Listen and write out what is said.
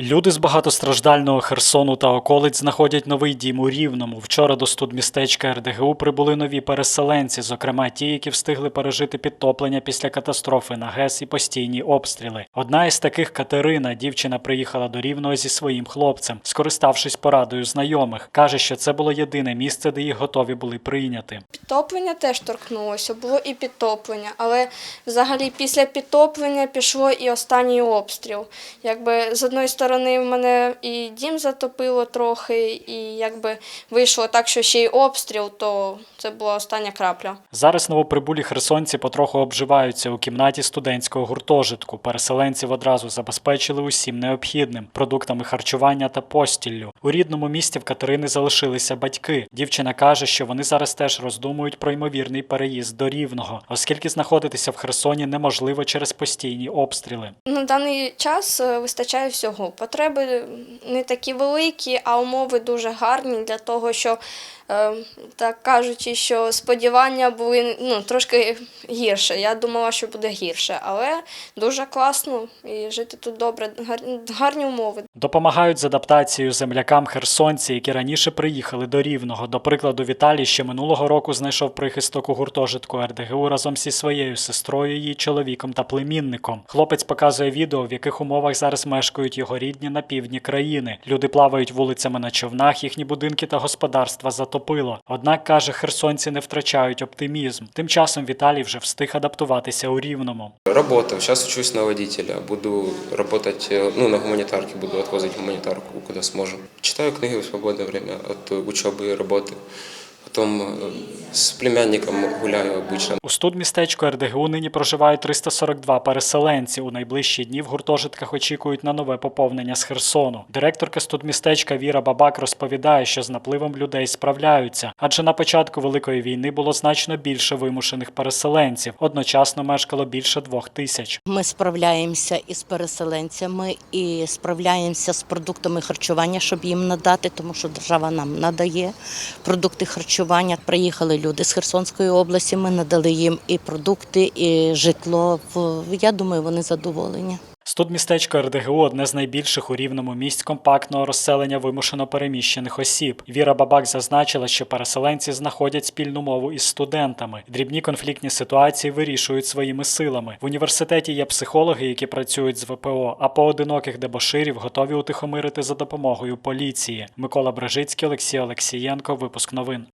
Люди з багатостраждального Херсону та околиць знаходять новий дім у Рівному. Вчора до студмістечка РДГУ прибули нові переселенці, зокрема ті, які встигли пережити підтоплення після катастрофи на ГЕС і постійні обстріли. Одна із таких Катерина. Дівчина приїхала до Рівного зі своїм хлопцем, скориставшись порадою знайомих. каже, що це було єдине місце, де їх готові були прийняти. Підтоплення теж торкнулося, було і підтоплення, але взагалі після підтоплення пішло і останній обстріл. Якби з одної сторони в мене і дім затопило трохи, і якби вийшло так, що ще й обстріл, то це була остання крапля. Зараз новоприбулі херсонці потроху обживаються у кімнаті студентського гуртожитку. Переселенців одразу забезпечили усім необхідним продуктами харчування та постіллю. У рідному місті в Катерини залишилися батьки. Дівчина каже, що вони зараз теж роздумують про ймовірний переїзд до Рівного, оскільки знаходитися в Херсоні неможливо через постійні обстріли. На даний час е, вистачає всього. Потреби не такі великі, а умови дуже гарні для того, що, так кажучи, що сподівання були ну, трошки гірше. Я думала, що буде гірше, але дуже класно і жити тут добре, гарні, умови. Допомагають з адаптацією землякам херсонці, які раніше приїхали до Рівного. До прикладу, Віталій ще минулого року знайшов прихисток у гуртожитку РДГУ разом зі своєю сестрою, її чоловіком та племінником. Хлопець показує відео, в яких умовах зараз мешкають його рідні на півдні країни. Люди плавають вулицями на човнах, їхні будинки та господарства затопило. Однак каже, херсонці не втрачають оптимізм. Тим часом Віталій вже встиг адаптуватися у Рівному. Работал. Сейчас учусь на водителя. Буду работать, э, ну, на гуманитарке, буду отвозить гуманитарку, куда сможем. Читаю книги в свободное время от э, учебы и работы. Потом э, с племянником гуляю обычно. У студмістечку РДГУ нині проживають 342 переселенці. У найближчі дні в гуртожитках очікують на нове поповнення з Херсону. Директорка студмістечка Віра Бабак розповідає, що з напливом людей справляються, адже на початку великої війни було значно більше вимушених переселенців. Одночасно мешкало більше двох тисяч. Ми справляємося із переселенцями і справляємося з продуктами харчування, щоб їм надати, тому що держава нам надає продукти харчування. Приїхали люди з Херсонської області. Ми надали їм і продукти, і житло. Я думаю, вони задоволені. Студмістечко РДГУ одне з найбільших у рівному місць компактного розселення вимушено переміщених осіб. Віра Бабак зазначила, що переселенці знаходять спільну мову із студентами. Дрібні конфліктні ситуації вирішують своїми силами. В університеті є психологи, які працюють з ВПО, а поодиноких дебоширів готові утихомирити за допомогою поліції. Микола Брежицький, Олексій Олексієнко. Випуск новин.